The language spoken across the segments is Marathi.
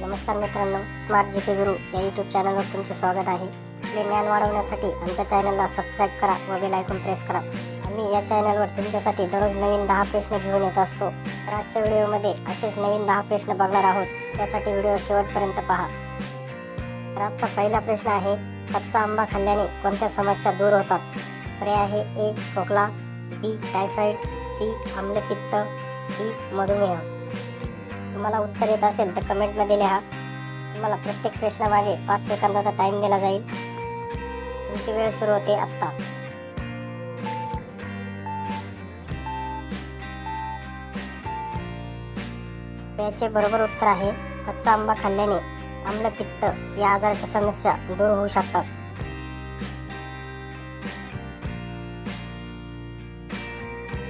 नमस्कार मित्रांनो स्मार्ट जी के गुरु या यूट्यूब चॅनलवर तुमचे स्वागत आहे. आपले ज्ञान वाढवण्यासाठी आमच्या चॅनलला सबस्क्राईब करा व बेल ऐकून प्रेस करा. आम्ही या चॅनलवर तुमच्यासाठी दररोज नवीन दहा प्रश्न घेऊन येत असतो. तर आजच्या व्हिडिओमध्ये असेच नवीन दहा प्रश्न बघणार आहोत. त्यासाठी व्हिडिओ शेवटपर्यंत पहा. तर आजचा पहिला प्रश्न आहे कच्चा आंबा खाल्ल्याने कोणत्या समस्या दूर होतात? पर्याय आहे ए खोकला बी टायफॉइड सी आम्लपित्त डी मधुमेह. तुम्हाला उत्तर येत असेल तर कमेंटमध्ये लिहा. तुम्हाला प्रत्येक प्रश्नामागे पाच सेकंदाचा टाइम दिला जाईल. तुमची वेळ सुरू होते आत्ता. याचे बरोबर उत्तर आहे. कच्चा आंबा खाल्ल्याने आम्लपित्त या आजाराच्या समस्या दूर होऊ शकतात.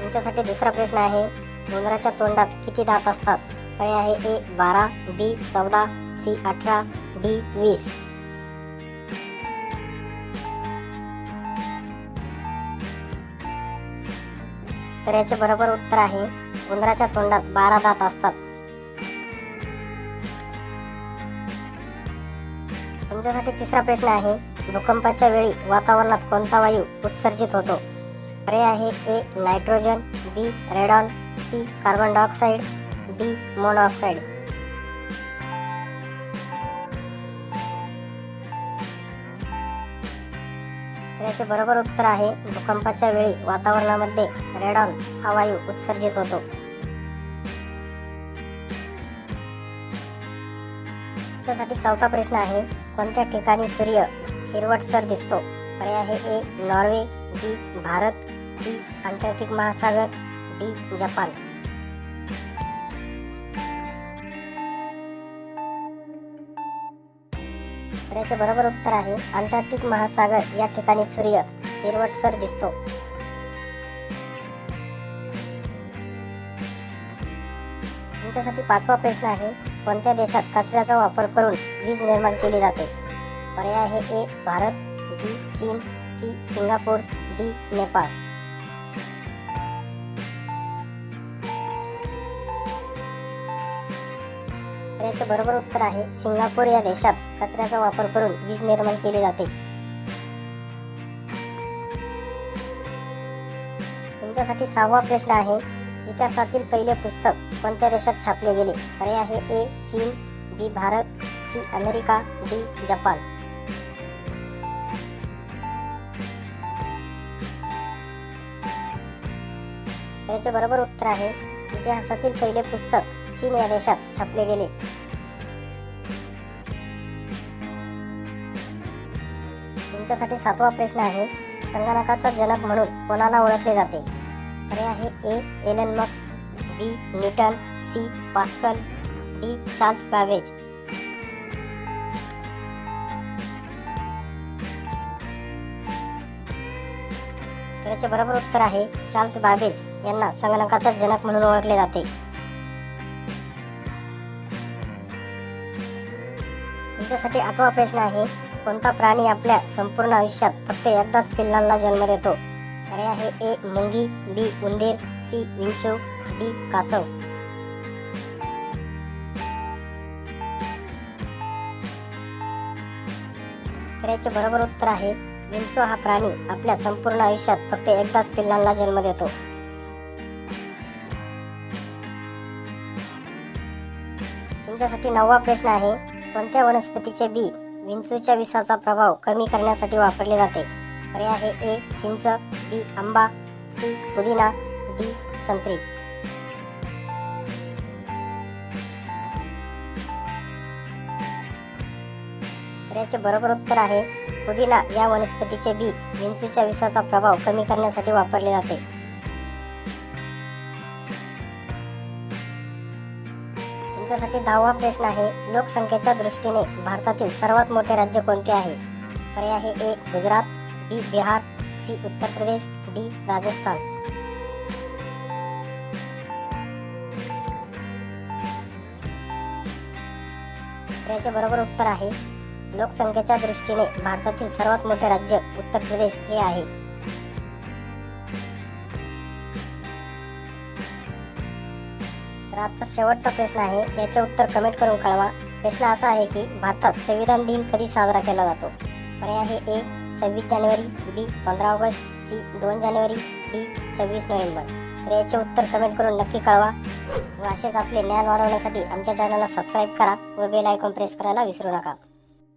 तुमच्यासाठी दुसरा प्रश्न आहे. उंदराच्या तोंडात किती दात असतात? पर्याय आहे ए बारा बी चौदा सी अठरा डी वीस. तर याचे बरोबर उत्तर आहे उंदराच्या तोंडात बारा दात असतात. तुमच्यासाठी तिसरा प्रश्न आहे भूकंपाच्या वेळी वातावरणात कोणता वायू उत्सर्जित होतो? पर्याय आहे A nitrogen B radon C carbon dioxide D monoxide. तर याचे बरोबर उत्तर आहे भूकंपाच्या वेळी वातावरणामध्ये रेडॉन हा वायू उत्सर्जित होतो. त्यासाठी चौथा प्रश्न आहे कोणत्या ठिकाणी सूर्य हिरवटसर दिसतो? पर्याय आहे A Norway B Bharat C Antarctic महासागर डी जपान. तर याचे बरोबर उत्तर आहे अंटार्क्टिक महासागर या ठिकाणी सूर्य हिरवटसर दिसतो. तुमच्यासाठी पाचवा प्रश्न आहे कोणत्या देशात कचऱ्याचा वापर करून वीज निर्माण केली जाते? पर्याय आहे ए भारत बी चीन सी सिंगापूर डी नेपाळ. याचे बरोबर उत्तर आहे सिंगापूर या देशात कचऱ्याचा वापर करून वीज निर्माण केली जाते. तुमच्यासाठी सहावा प्रश्न आहे इतिहासातील पहिले पुस्तक कोणत्या देशात छापले गेले? पर्याय आहे ए चीन B Bharat C America D Japan. याचे बरोबर उत्तर आहे इतिहासातील पहिले पुस्तक चीन या देशात छापले गेले. तुमच्यासाठी सातवा प्रश्न आहे. संगणकाचा जनक म्हणून कोणाला ओळखले जाते? पर्याय आहे A. Elon मक्स B. Newton C. Pascal D. Charles Babbage तर याचे बरोबर उत्तर आहे चार्ल्स बॅबेज. यांना संगणकाचा जनक म्हणून ओळखले जाते. तुमच्यासाठी आठवा प्रश्न आहे. कोणता प्राणी आपल्या संपूर्ण आयुष्यात फक्त एकदाच पिल्लांना जन्म देतो? पर्याय आहे ए मुंगी बी उंदीर सी विंचू डी कासव. तर याचे बरोबर उत्तर आहे विंचू हा प्राणी आपल्या संपूर्ण आयुष्यात फक्त एकदाच पिल्लांना जन्म देतो. तुमच्यासाठी नववा प्रश्न आहे कोणत्या वनस्पतीचे बी विंचूच्या विषाचा प्रभाव कमी करण्यासाठी वापरले जाते. पर्याय आहे ए चिंच बी आंबा सी पुदिना डी संत्री. तर याचे बरोबर उत्तर आहे पुदिना या वनस्पतीचे बी विंचूच्या विषाचा प्रभाव कमी करण्यासाठी वापरले जाते. तुमच्यासाठी दहावा प्रश्न आहे. लोकसंख्येच्या दृष्टीने भारतातील सर्वात मोठे राज्य कोणते आहे? पर्याय आहे A Gujarat B Bihar C Uttar Pradesh D Rajasthan. तर याचे बरोबर उत्तर आहे. लोकसंख्येच्या दृष्टीने भारतातील सर्वात मोठे राज्य उत्तर प्रदेश हे आहे. आजचा शेवटचा प्रश्न आहे याचे उत्तर कमेंट करून कळवा. प्रश्न असा आहे की भारतात संविधान दिन कधी साजरा केला जातो? पर्याय आहे ए सव्वीस जानेवारी बी पंधरा ऑगस्ट सी दोन जानेवारी डी सव्वीस नोव्हेंबर. तर याचे उत्तर कमेंट करून नक्की कळवा व असेच आपले ज्ञान वाढवण्यासाठी आमच्या चॅनलला सबस्क्राईब करा व बेल आयकॉन प्रेस करायला विसरू नका.